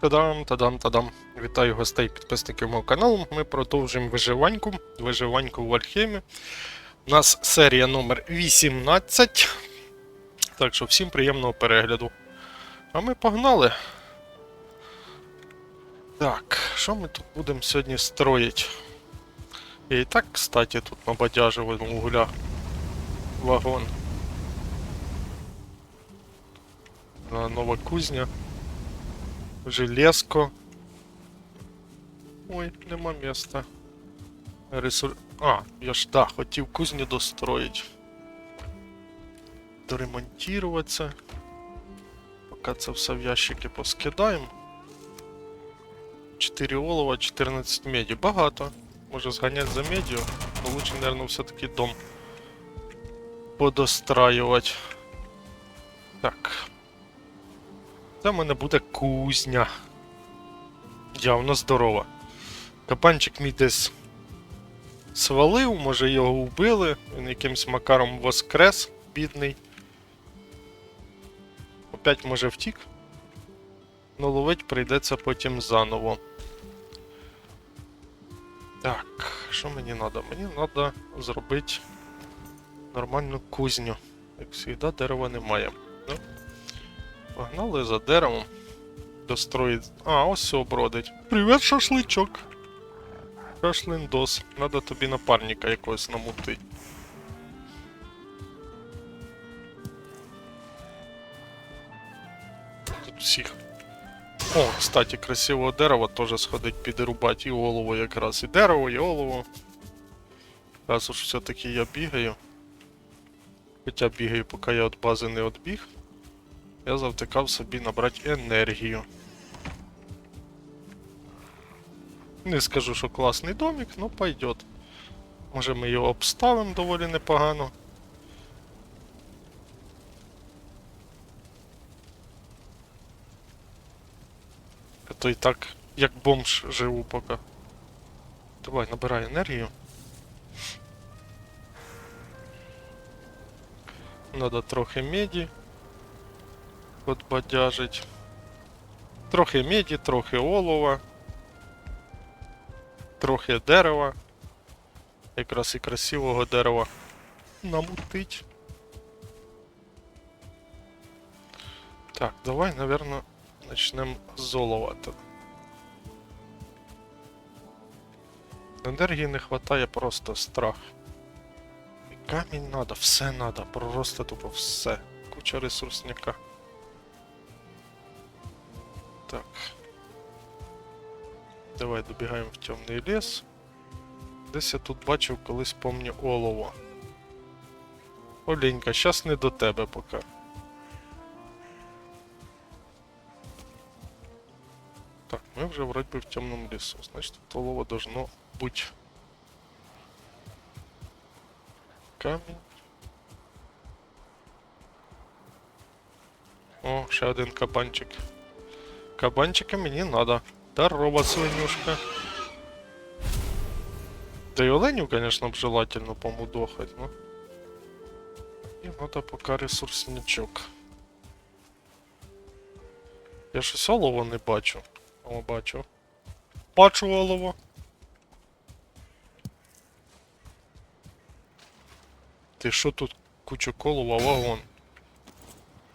Та-дам, та-дам, та-дам. Вітаю гостей підписників мого каналу. Ми продовжуємо виживаньку. Виживаньку в Альхемі. У нас серія номер 18. Так що всім приємного перегляду. А ми погнали. Так, що ми тут будемо сьогодні строїти? І так, кстати, тут набадяжив угля вагон. Нова кузня. Железко. Ой, нема міста. Ресур... А, я ж да, хотів кузню достроїть. Доремонтуватися. Поки це все в ящики поскидаємо. 4 олова, 14 меді. Багато. Може зганяти за медію, но лучше, наверное, все-таки дом подостраювати. Так. Це в мене буде кузня. Явно здорова. Капанчик мій десь свалив, може його вбили, він якимсь макаром воскрес, бідний. Опять може втік. Но ловить прийдеться потім заново. Так, що мені треба? Мені треба зробити нормальну кузню. Як завжди, дерева немає. Ну, Погнали за деревом. Достроїть. А, ось все бродить. Привіт, шашличок. Шашлиндос. Надо тобі напарника якогось намутити. Тут всіх. О, кстати, красивого дерева теж сходить підрубати і голову якраз. І дерево, і голову. Раз уж все-таки я бігаю. Хоча бігаю, поки я від бази не відбіг. Я завтикав собі набрати енергію. Не скажу, що класний домик, но пойдет. Може ми його обставимо доволі непогано. А то і так, як бомж живу поки. Давай, набирай енергію. Надо трохи меді подбадяжить. Трохи меді, трохи олова. Трохи дерева. Якраз і красивого дерева намутить. Так, давай, наверное, начнем з олова. то. Енергії не хватає просто страх. І камінь надо, все надо, просто тупо все. Куча ресурсняка. Так. Давай добігаємо в темний ліс. Десь я тут бачив колись помню олово. Оленька, щас не до тебе поки. Так, ми вже вроді би в темному лісу. Значить тут олово должно бути. Камінь. О, ще один кабанчик. Кабанчика мені надо. Здорово, свинюшка. Да и оленю, конечно, желательно помудохать, но... І надо поки ресурсничок. Я щось олово не бачу. О, бачу. Бачу олово. Ти що тут кучу колова, вагон?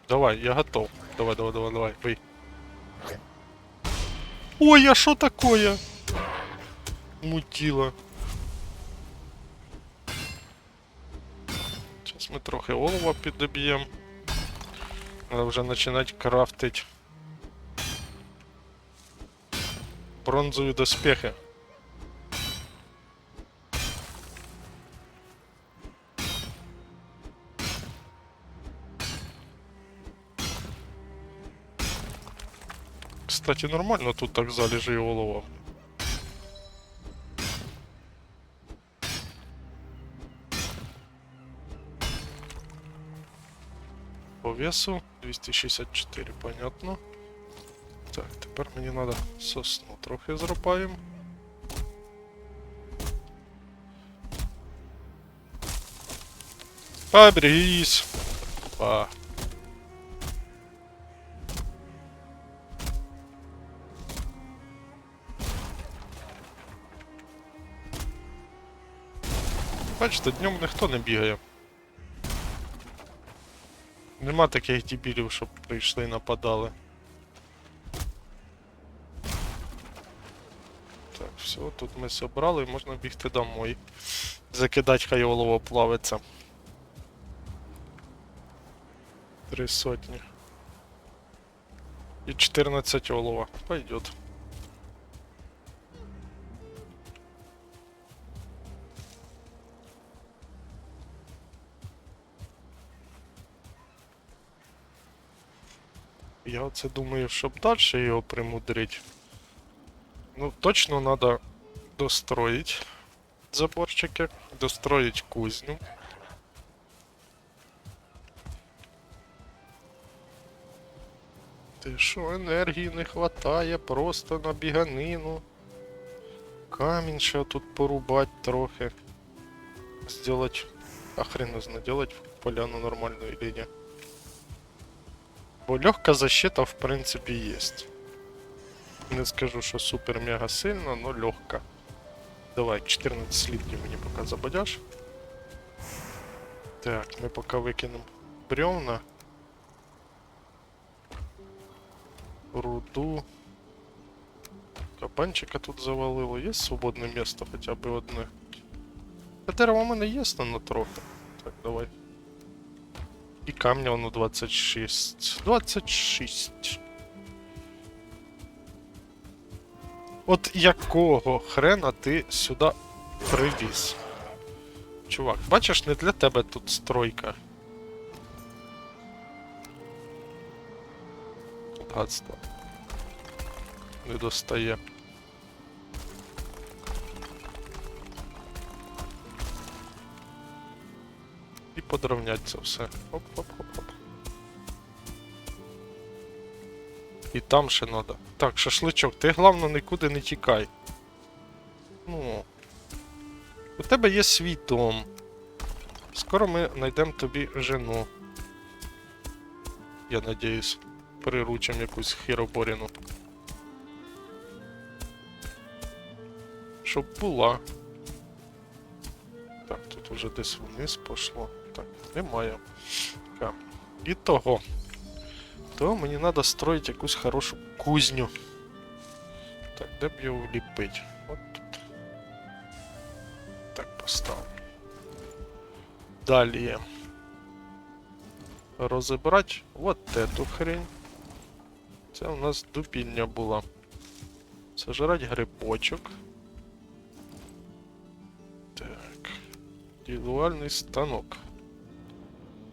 Давай, я готов. Давай, давай, давай, давай, бий. Ой, а что такое? Мутило. Сейчас мы трохи олова піддоб'ємо. Надо вже починати крафтить бронзові доспехи. Кстати, нормально тут так залежи олова. По весу 264, понятно. Так, тепер мені треба сосну трохи зрубаємо. Поберігись! Па. Бачите, днем ніхто не бігає. Нема таких дебілів, щоб прийшли і нападали. Так, все, тут ми зібрали, можна бігти домой. Закидать хай олово плавиться. Три сотні. И 14 олова. Пойдет. Я оце думаю, щоб далі його примудрить. Ну, точно надо достроить заборчики, достроить кузню. Ти що, енергії не хватає просто на біганину. Камінь ще тут порубать трохи. Сделать. А хрен знає, делать поляну нормальную или не. Бо легка защита в принципі есть. Не скажу, що супер-мега сильно, но легка. Давай, 14 слитків мені поки забадяш. Так, ми поки викинемо бревна. руду. Кабанчика тут завалило. Є свободне місто хоча б одне. Дерево у мене є на трохи. Так, давай. І камня воно 26. 26. От якого хрена ти сюди привіз? Чувак, бачиш, не для тебе тут стройка. Гадство. Не достає. Подровнять це все. Оп-оп-оп-оп. І там ще надо. Так, шашличок, ти головне нікуди не тікай. Ну. У тебе є свій дом. Скоро ми знайдемо тобі жену. Я надіюсь приручим якусь хіроборіну. Щоб була. Так, тут уже десь вниз пошло. Немає. І того. То мені треба строїти якусь хорошу кузню. Так, де б його вліпить? От тут. Так, поставлю. Далі. Розібрати вот эту хрень. Це у нас дубільня була. Сожрать грибочок. Так. Ділуальний станок.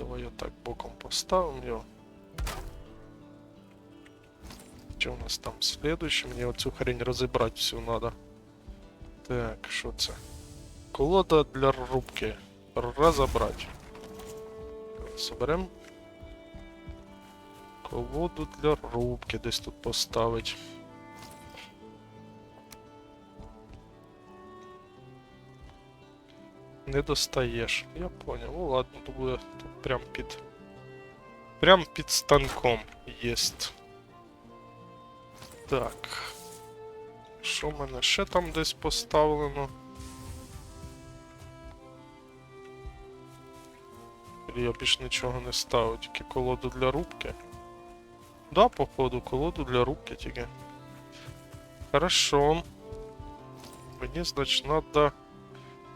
Давай я так боком поставимо його. Що у нас там слідуще? Мені оцю хрень розібрати всю надо. Так, що це? Колода для рубки. Розібрати. Соберемо. Колоду для рубки десь тут поставить. Не достаєш. Я понял. Ну ладно, то буде тут прям під. Прям під станком єсть. Так. Що в мене ще там десь поставлено? Я більш нічого не ставив, тільки колоду для рубки. Да, походу, колоду для рубки тільки. Хорошо. Мені, значить, надо.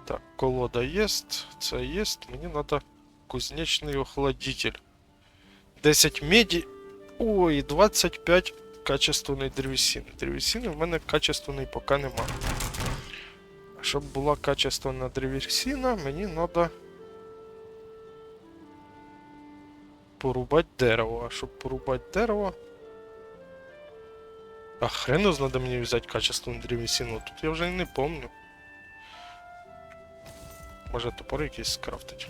Так, колода есть, це есть. Мені надо кузнечний охладитель. 10 меді. Ой, 25 качественної древесини. Древесини в мене качественної поки нема. Щоб була качественна древесина, мені надо. порубать дерево. А щоб порубать дерево. А хрену надо мені взяти качественну древесину. Тут я вже і не помню. Може топор якийсь скрафтить.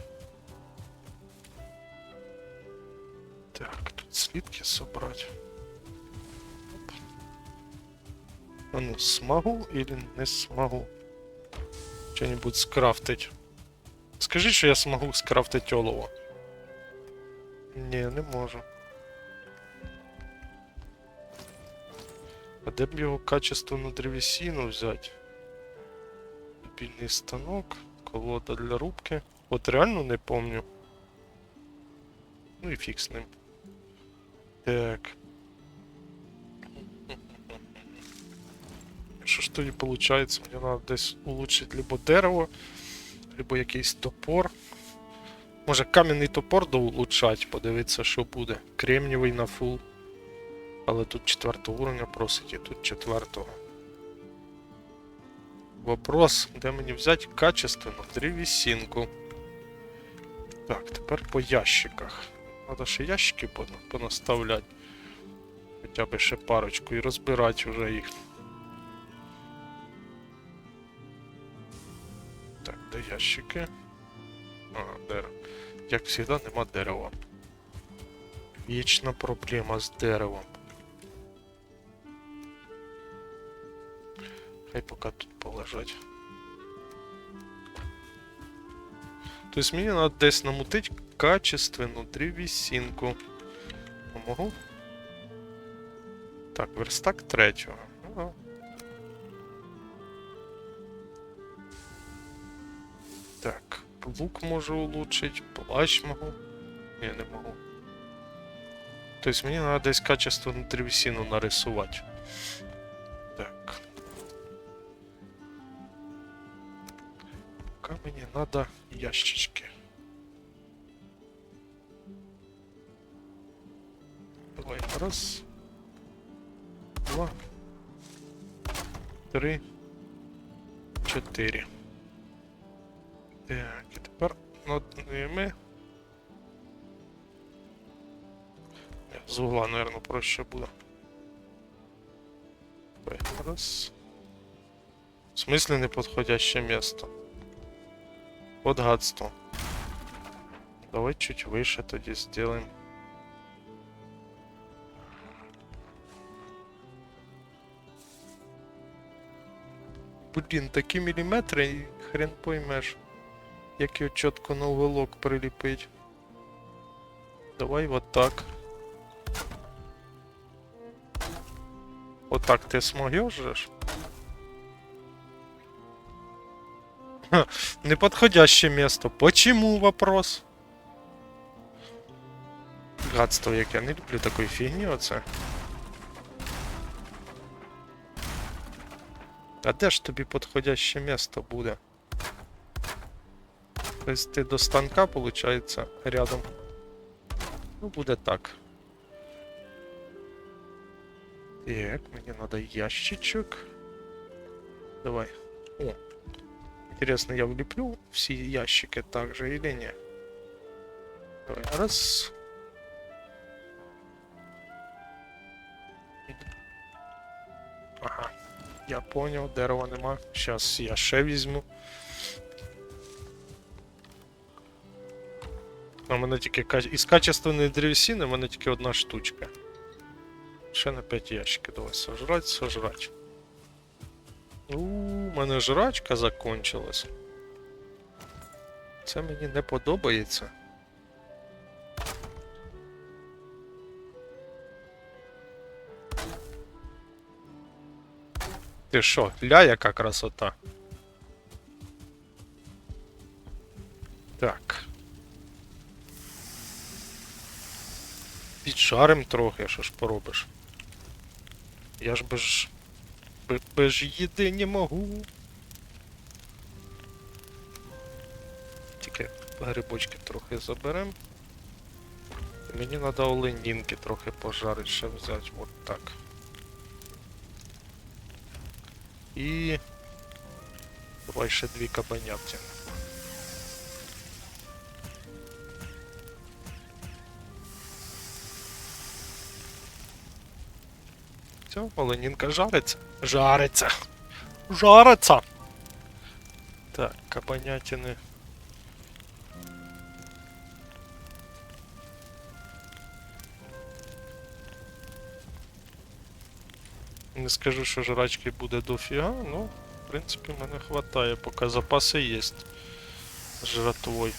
Так, тут слитки собрать. Оп. А ну, смогу или не смогу? Что-нибудь скрафтить. Скажи, що я смогу скрафтить олово. Ні, не можу. А де б його качественну древесину взяти? Більний станок, колода для рубки. От реально не помню. Ну і фіг з ним. Так. Що ж тоді виходить? Мені треба десь улучшити либо дерево, либо якийсь топор. Може кам'яний топор доулучшать, подивитися, що буде. Кремнівий на фул. Але тут четвертого уровня просить, і тут четвертого. Вопрос, де мені взяти качественну древесинку. Так, тепер по ящиках. Надо ще ящики пона- понаставляти. Хоча б ще парочку і розбирати вже їх. Так, де ящики? А, дерево. Як завжди, нема дерева. Вічна проблема з деревом. Хай поки тут полежать. Тобто мені треба десь намутити качественну древесинку. А Можу? Так, верстак третього. Ага. Так, лук можу улучшить, плащ можу. Ні, не можу. Тобто мені треба десь качественну древесину нарисувати. Надо ящички. Давай, раз. Два. Три. Чотири. Так, і тепер. Ні, З угла, наверное, проще буде. Раз. В смысле неподходящее место? Вот гадство. Давай чуть выше тоді сделаем. Блін, такі міліметри хрен поймеш. Як його чітко на уголок приліпить. Давай вот так. Вот так ти зможеш же ж? Ха, Неподходяще место. Почему вопрос? Гадство, як я не люблю такої фігні оце. А де ж тобі підходяще місто буде? Тобто ти до станка, виходить, рядом. Ну, буде так. Так, мені треба ящичок. Давай. О. Интересно, я влеплю все ящики так же или не? Давай, раз. Ага. Я понял, дерева нема. Сейчас я ще візьму. У мене тільки каче- із качественної древесини в мене тільки одна штучка. Ще на 5 ящиків. Давай сожрать, сожрать. У, мене жрачка закончилась. Це мені не подобається. Ти що, ля яка красота? Так. Підшарим трохи, що ж поробиш. Я ж без, бе- без їди не можу. Тільки грибочки трохи заберем. Мені треба оленінки трохи пожарити, ще взяти. От так. І. Давай ще дві кабанятки. Все, оленінка жариться. Жариться. Жариться. Так, кабанятини. Не скажу, що жрачки буде дофіга, ну, в принципі, мене хватає, поки запаси є. Жратвой.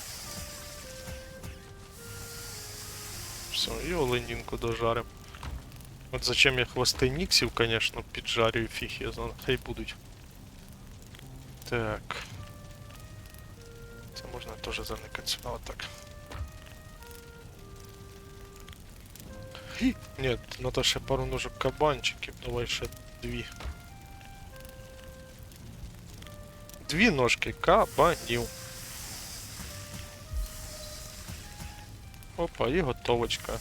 Все, і оленінку дожарим. От зачем я хвости ніксів, конечно, піджарюю, фіг я знаю, хай будуть. Так. Це можна теж заникати сюди отак. Ні, треба ще пару ножок кабанчиків, давай ще дві. Дві ножки кабанів. Опа, і готовочка.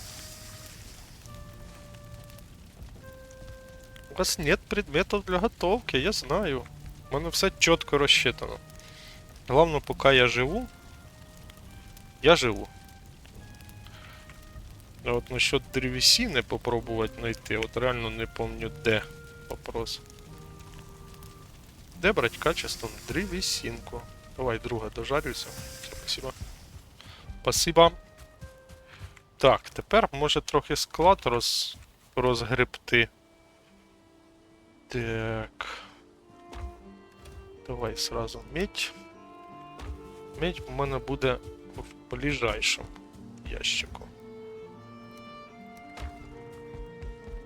У вас нет предметов для готовки, я знаю. У мене все чітко розчитано. Главное, поки я живу. Я живу. А от насчет древесины попробувати знайти, от реально не помню де вопрос. Де брать качество? Древесинку. Давай, друга, дожарюйся. Спасибо. Спасибо. Так, тепер може трохи склад роз... розгребти. Так. Давай сразу медь. Медь в мене буде в ближайшому ящику.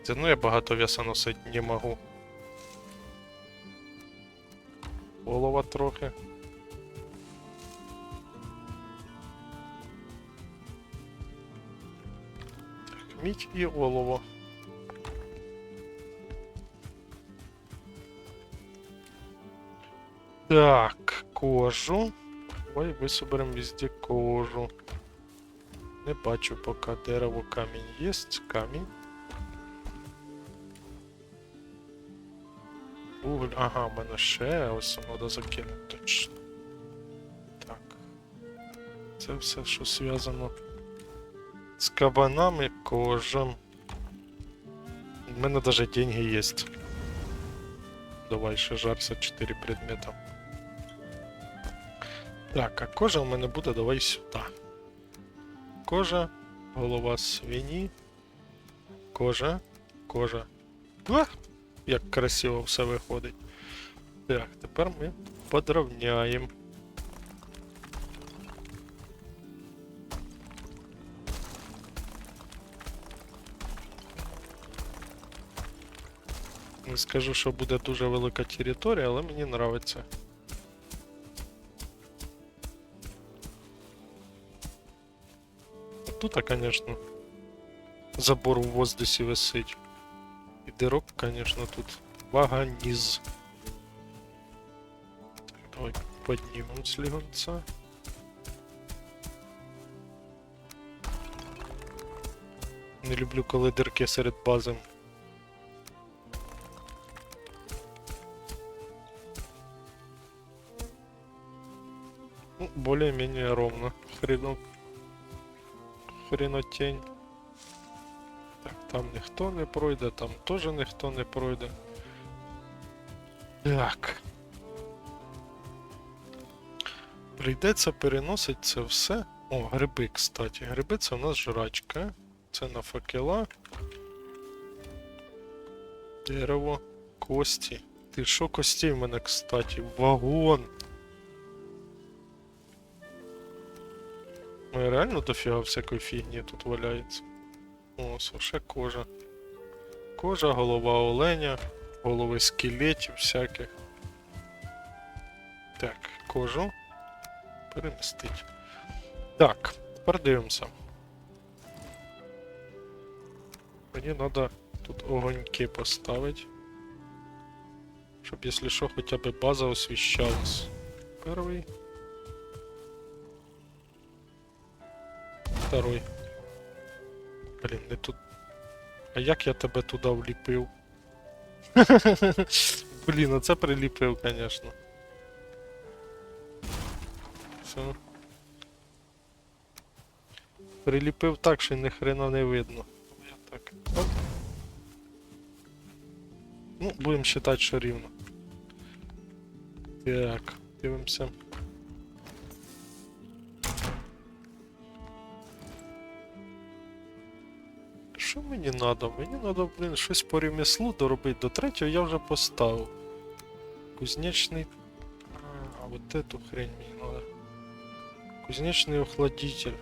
Це ну я багато веса носити не можу. Голова трохи. Так, мідь і олово. Так, кожу. Давай висоберемо везде кожу. Не бачу поки дерево камінь є. Камінь. Уголь. Ага, в мене ще ось треба закинути точно. Так. Це все, що зв'язано з кабанами, кожем. У мене даже деньги є. Давай ще жарся 4 предмета. Так, а кожа у мене буде давай сюди. Кожа, голова свині. Кожа, кожа. А, як красиво все виходить. Так, тепер ми подровняємо. Не скажу, що буде дуже велика територія, але мені подобається. Тут, конечно, забор в воздусі висить. І дирок, конечно, тут ваганиз. Так, давай поднимем слегонца. Не люблю, коли дирки серед бази. Ну, более-менее ровно. Хренов хренотень. Так, там ніхто не пройде, там теж ніхто не пройде. Так. Прийдеться переносити це все. О, гриби, кстати. Гриби це у нас жрачка. Це на факела. Дерево, кості. Ти що кості в мене, кстати? Вагон. Ну, реально дофіга всякої фігні тут валяється. О, ще кожа. Кожа, голова оленя, голови скелетів всяких. Так, кожу. Перемістить. Так, тепер дивимося. Мені треба тут огоньки поставити. Щоб, якщо що, хоча б база освіщалась. Перший. Второй. Блін, не тут. А як я тебе туди вліпив? Блін, оце приліпив, конечно. Все. Приліпив так, що ні хрена не видно. Я так. Оп. Ну, будемо вважати, що рівно. Так, дивимося. Що мені надо? Мені надо, блін, щось по ремеслу доробити. До третього я вже поставив. Кузнечний. А, вот эту хрень мені надо. Кузнечний охладитель.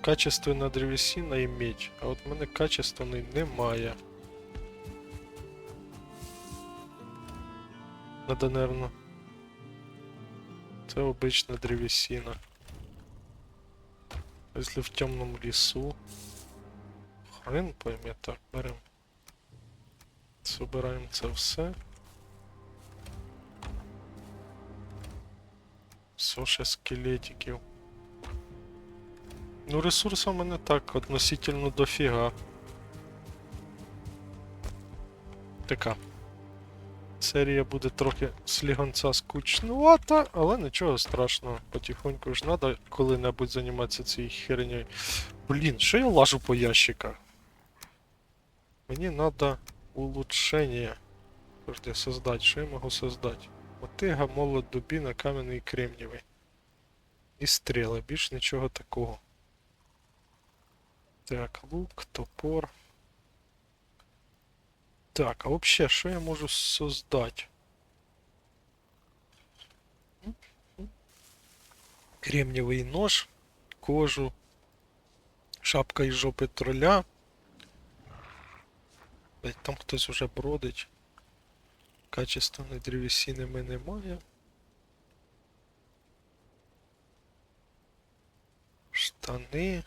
Качественна древесина і медь. А от мене качественний немає. Надо, наверно. Це обична древесина. Если в темном лесу. Хрен пойме, так, берем. Собираємо це все. Все скелетиків. Ну, ресурсів у мене так, относительно дофіга. Така. Серія буде трохи слігонця скучнувата, але нічого страшного. Потихоньку ж треба коли-небудь займатися цією хернею. Блін, що я лажу по ящиках? Мені треба улучшення. Подожди, создать. Що я можу создать? Мотига, молот, дубіна, кам'яний і кремнівий. І стріли, більш нічого такого. Так, лук, топор. Так, а вообще, що я можу создать? Кремневий нож, кожу, шапка із жопи троля. Блять, там хтось уже бродить. Качественної древесини ми немає. Штани.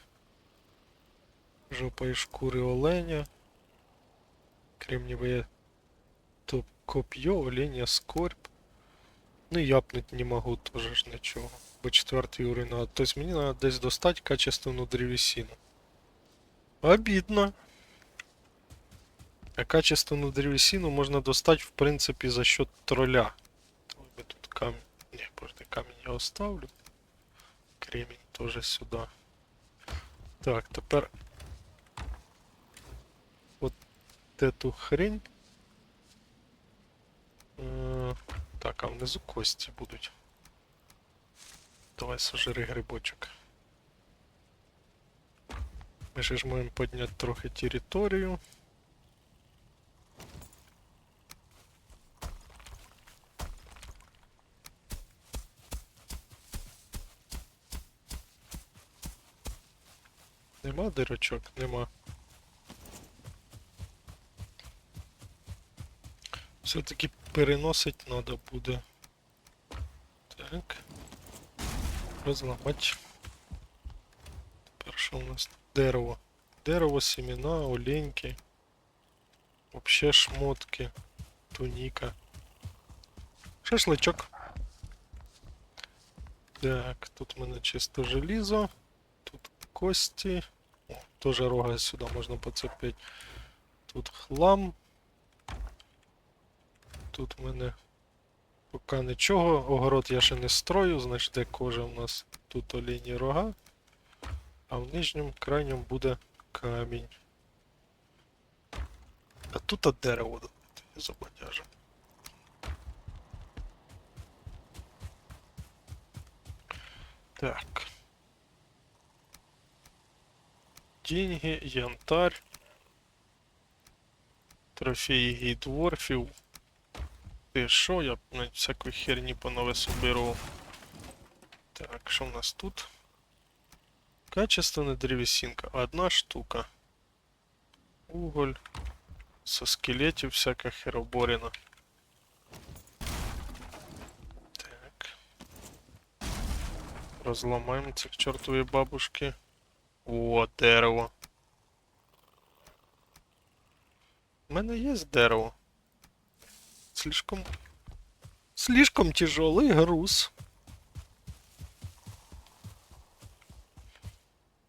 Жопа із шкури оленя. Кремниевое топ копье, оленя скорбь. Ну і япнуть не можу теж ж нічого. Бо четвертий уровень надо. Тобто мені треба десь достати качественну древесину. Обідно. А качественну древесину можна достати, в принципі, за счет тролля. Тут камінь. Не, подожди, камінь я оставлю. Кремінь теж сюди. Так, тепер эту хрень. Е, Так, а внизу кості будуть. Давай сожри грибочок. Ми ще ж можемо підняти трохи територію. Нема дирочок? Нема. Все-таки переносить надо буде. Так. Розламати. Тепер що у нас? Дерево. Дерево, семена, оленьки. Вообще шмотки. Туніка. Шашличок. Так, тут в мене чисто желізо. Тут кості. Теж рога сюди можна поцепити. Тут хлам. Тут в мене поки нічого. Огород я ще не строю, значить де кожа у нас тут олійні рога. А в нижньому крайньому буде камінь. А тут от дерево забодяже. Так. Деньги, янтарь. Трофеї гейдворфів. Ти що, я на всякої херні понове соберу. Так, що в нас тут? Качественная древесинка. Одна штука. Уголь. Со скелетів всяка хероборина. Так. Розламаємо цих чортові бабушки. О, дерево. У мене є дерево. Слишком... Слишком тяжелый груз.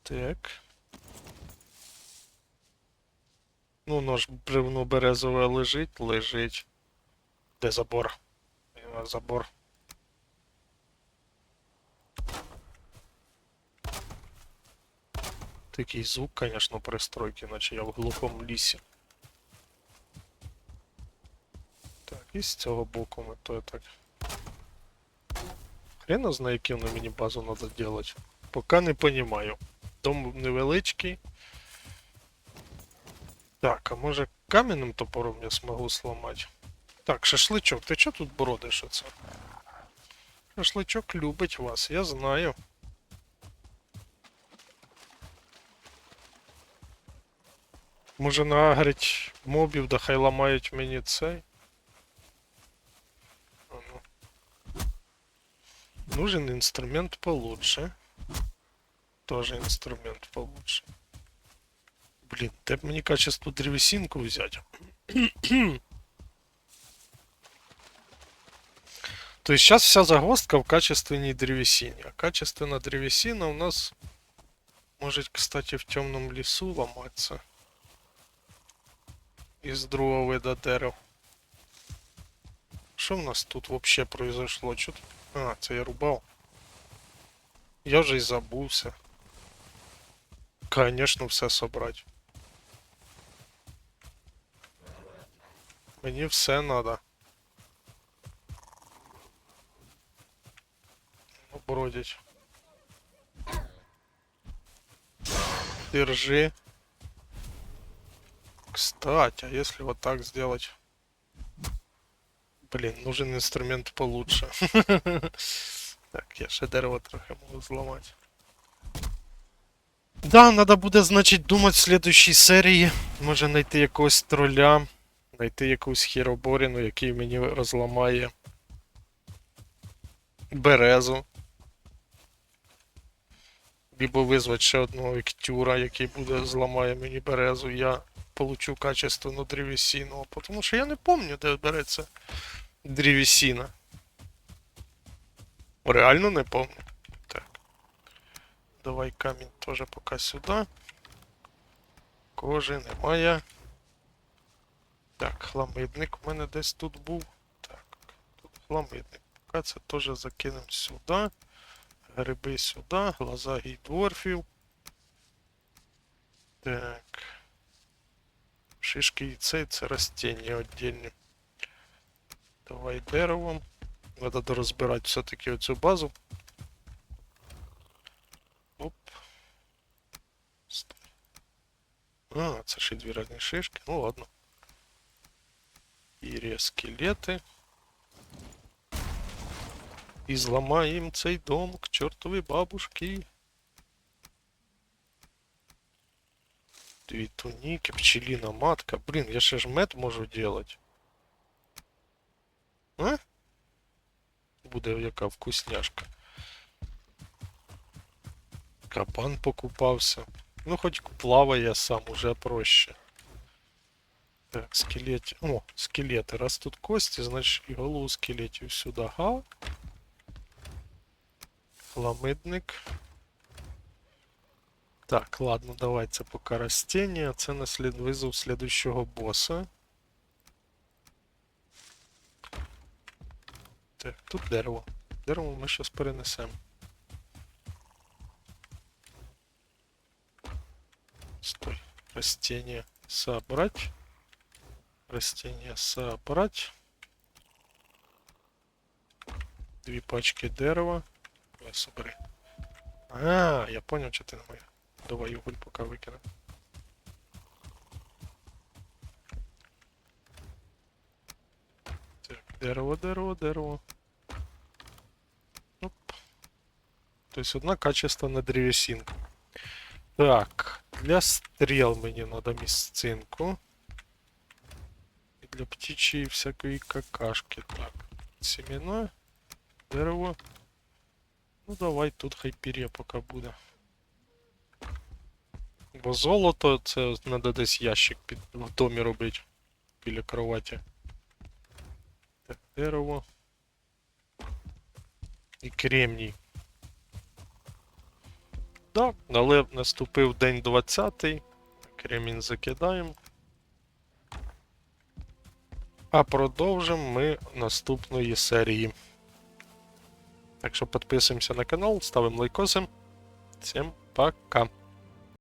Так. Ну, нож бревно березове лежить, лежить. Де забор? Забор. Такий звук, конечно, пристройки, наче я в глухому лісі. Так, і з цього боку ми то так. Хрена знає, яку на мені базу треба делать. Поки не понімаю. Дом невеличкий. Так, а може кам'яним топором я смогу сломати? Так, шашличок, ти чого тут бродиш оце? Шашличок любить вас, я знаю. Може нагрить мобів, да хай ламають мені цей. А ну. Нужен инструмент получше. Тоже инструмент получше. Блин, де б мені качество древесинку взять? То есть сейчас вся загвоздка в качественной древесине. А качественная древесина у нас может, кстати, в темном лесу ломаться. Из другого вида дерев. Що в нас тут вообще произошло? Тут? А, це я рубав. Я вже й забувся. Конечно, все собрать. Мені все надо. Бродять. Держи. Кстати, а если вот так сделать? Блин, нужен инструмент получше. Так, я ще дерево трохи можу зламати. Да, надо буде, значить, думати в следующій серії. Може знайти якогось троля, знайти якусь хіроборіну, який мені розламає березу. Либо визвати ще одного ектюра, який буде зламає мені березу, я получу качественну древесину. Тому що я не пам'ятаю, де береться древесина. Реально не помню. Так. Давай камінь теж поки сюди. Кожи немає. Так, хламидник у мене десь тут був. Так, тут хламидник. Поки це теж закинемо сюди. Гриби сюди, глаза гейдворфів. Так. Шишки і цей це растіння віддільні. Давай деревом. Надо дорозбирати все-таки оцю базу. Оп. Стой. А, це ще дві різні шишки. Ну ладно. І скелети. І зламаємо цей дом к чортовій бабушки. Дві туніки, пчеліна матка. Блін, я ще ж мед можу делать. А? Буде яка вкусняшка. Кабан покупався. Ну, хоч плаває сам, уже проще. Так, скелеті. О, скелети. Раз тут кості, значить і голову скелетів сюди. Га. Хламидник. Так, ладно, давай це поки растіння. Це на слід визов слідущого боса. Так, тут дерево. Дерево ми зараз перенесемо. Стой. Растение собрать. Растение собрать. Дві пачки дерева. Собери. А, я понял, що ти на моє. Давай уголь поки викинемо. Так, дерево, дерево, дерево. Оп. То есть одна качественная древесинка. Так, для стрел мені надо місцинку. І для птичьей всякої какашки. Так, семена, дерево. Ну давай тут хай пір'я поки буде. Бо золото це треба десь ящик під в домі робити. Біля кроваті. Так, дерево. І кремній. Так, але наступив день 20-й. Кремінь закидаємо. А продовжимо ми наступної серії. Так що підписуємося на канал, ставимо лайкоси. Всім пока.